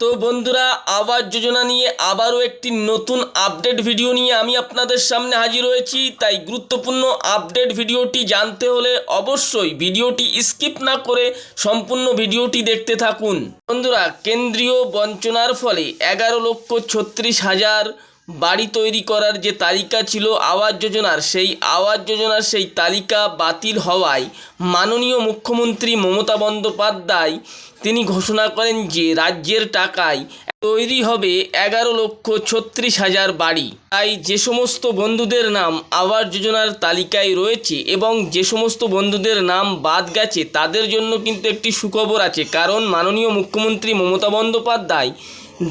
তো বন্ধুরা, আবাস যোজনা নিয়ে আবারও একটি নতুন আপডেট ভিডিও নিয়ে আমি আপনাদের সামনে হাজির হয়েছি। তাই গুরুত্বপূর্ণ আপডেট ভিডিওটি জানতে হলে অবশ্যই ভিডিওটি স্কিপ না করে সম্পূর্ণ ভিডিওটি দেখতে থাকুন। বন্ধুরা, কেন্দ্রীয় বঞ্চনার ফলে এগারো লক্ষ ছত্রিশ হাজার বাড়ি তৈরি করার যে তালিকা ছিল আবাস যোজনার, সেই আবাস যোজনার সেই তালিকা বাতিল হওয়ায় মাননীয় মুখ্যমন্ত্রী মমতা বন্দ্যোপাধ্যায় তিনি ঘোষণা করেন যে রাজ্যের টাকায় তৈরি হবে এগারো লক্ষ ছত্রিশ হাজার বাড়ি। তাই যে সমস্ত বন্ধুদের নাম আবাস যোজনার তালিকায় রয়েছে এবং যে সমস্ত বন্ধুদের নাম বাদ গেছে, তাদের জন্য কিন্তু একটি সুখবর আছে। কারণ মাননীয় মুখ্যমন্ত্রী মমতা বন্দ্যোপাধ্যায়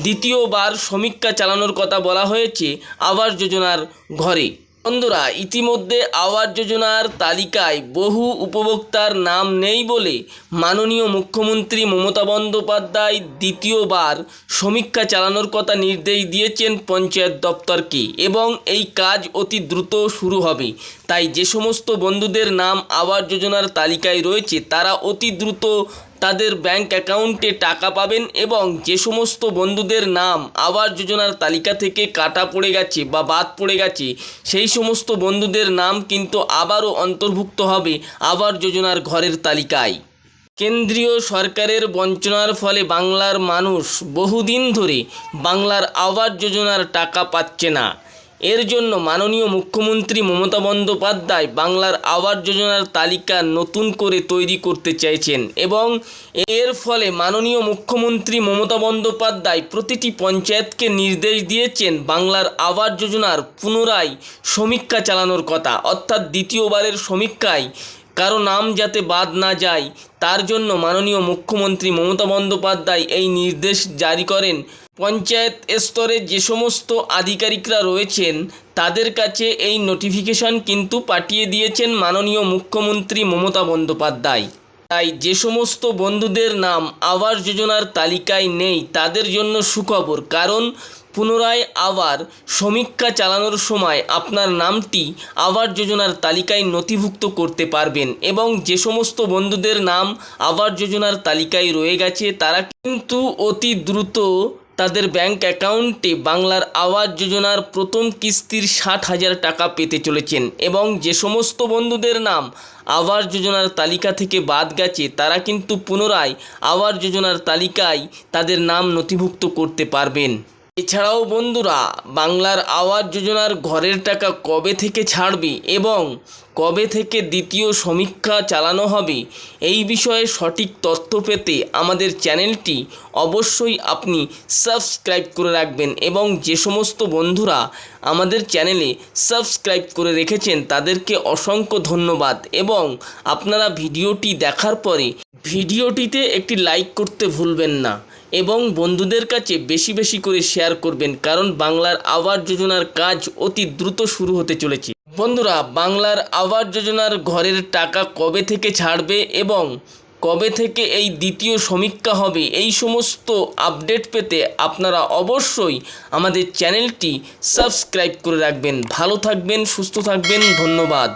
দ্বিতীয়বার সমীক্ষা চালানোর কথা বলা হয়েছে আবাস যোজনার ঘরে। বন্ধুরা, ইতিমধ্যে আবাস যোজনার তালিকায় বহু উপভোক্তার নাম নেই বলে মাননীয় মুখ্যমন্ত্রী মমতা বন্দ্যোপাধ্যায় দ্বিতীয়বার সমীক্ষা চালানোর কথা নির্দেশ দিয়েছেন পঞ্চায়েত দপ্তরকে এবং এই কাজ অতি দ্রুত শুরু হবে। তাই যে সমস্ত বন্ধুদের নাম আবাস যোজনার তালিকায় রয়েছে, তারা অতি দ্রুত তাদের ব্যাংক অ্যাকাউন্টে টাকা পাবেন এবং যে সমস্ত বন্ধুদের নাম, আবাস যোজনার তালিকা থেকে কাটা পড়ে গেছে বা বাদ পড়ে গেছে, সেই সমস্ত বন্ধুদের নাম কিন্তু আবারও অন্তর্ভুক্ত হবে আবাস যোজনার ঘরের তালিকায়। কেন্দ্রীয় সরকারের বঞ্চনার ফলে বাংলার মানুষ বহুদিন ধরে বাংলার আবাস যোজনার টাকা পাচ্ছে না। এর জন্য মাননীয় মুখ্যমন্ত্রী মমতা বন্দ্যোপাধ্যায় বাংলার আবাস যোজনার তালিকা নতুন করে তৈরি করতে চাইছেন এবং এর ফলে মাননীয় মুখ্যমন্ত্রী মমতা বন্দ্যোপাধ্যায় প্রতিটি পঞ্চায়েতকে নির্দেশ দিয়েছেন বাংলার আবাস যোজনার পুনরায় সমীক্ষা চালানোর কথা। অর্থাৎ দ্বিতীয়বারের সমীক্ষায় কারও নাম যাতে বাদ না যায়, তার জন্য মাননীয় মুখ্যমন্ত্রী মমতা বন্দ্যোপাধ্যায় এই নির্দেশ জারি করেন। পঞ্চায়েত স্তরে যে সমস্ত আধিকারিকরা রয়েছেন, তাদের কাছে এই নোটিফিকেশন কিন্তু পাঠিয়ে দিয়েছেন মাননীয় মুখ্যমন্ত্রী মমতা বন্দ্যোপাধ্যায়। তাই যে সমস্ত বন্ধুদের নাম আবাস যোজনার তালিকায় নেই, তাদের জন্য সুখবর। কারণ পুনরায় আবার সমীক্ষা চালানোর সময় আপনার নামটি আবাস যোজনার তালিকায় নথিভুক্ত করতে পারবেন এবং যে সমস্ত বন্ধুদের নাম আবাস যোজনার তালিকায় রয়ে গেছে, তারা কিন্তু অতি দ্রুত তাদের ব্যাংক অ্যাকাউন্টে বাংলার আবাস যোজনার প্রথম কিস্তির ষাট হাজার টাকা পেতে চলেছেন এবং যে সমস্ত বন্ধুদের নাম আবাস যোজনার তালিকা থেকে বাদ গেছে, তারা কিন্তু পুনরায় আবাস যোজনার তালিকায় তাদের নাম নথিভুক্ত করতে পারবেন। এছাড়াও বন্ধুরা, বাংলার আওয়াজ যোজনার ঘরের টাকা কবে থেকে ছাড়বে এবং কবে থেকে দ্বিতীয় সমীক্ষা চালানো হবে, এই বিষয়ে সঠিক তথ্য পেতে আমাদের চ্যানেলটি অবশ্যই আপনি সাবস্ক্রাইব করে রাখবেন এবং যে সমস্ত বন্ধুরা আমাদের চ্যানেলে সাবস্ক্রাইব করে রেখেছেন তাদেরকে অসংখ্য ধন্যবাদ এবং আপনারা ভিডিওটি দেখার পরে ভিডিওটিতে একটি লাইক করতে ভুলবেন না। এবং বন্ধুদের কাছে বেশি বেশি করে শেয়ার করবেন, কারণ বাংলার আবাস যোজনার কাজ অতি দ্রুত শুরু হতে চলেছে। বন্ধুরা, বাংলার আবাস যোজনার ঘরের টাকা কবে থেকে ছাড়বে এবং কবে থেকে এই দ্বিতীয় সমীক্ষা হবে, এই সমস্ত আপডেট পেতে আপনারা অবশ্যই আমাদের চ্যানেলটি সাবস্ক্রাইব করে রাখবেন। ভালো থাকবেন, সুস্থ থাকবেন, ধন্যবাদ।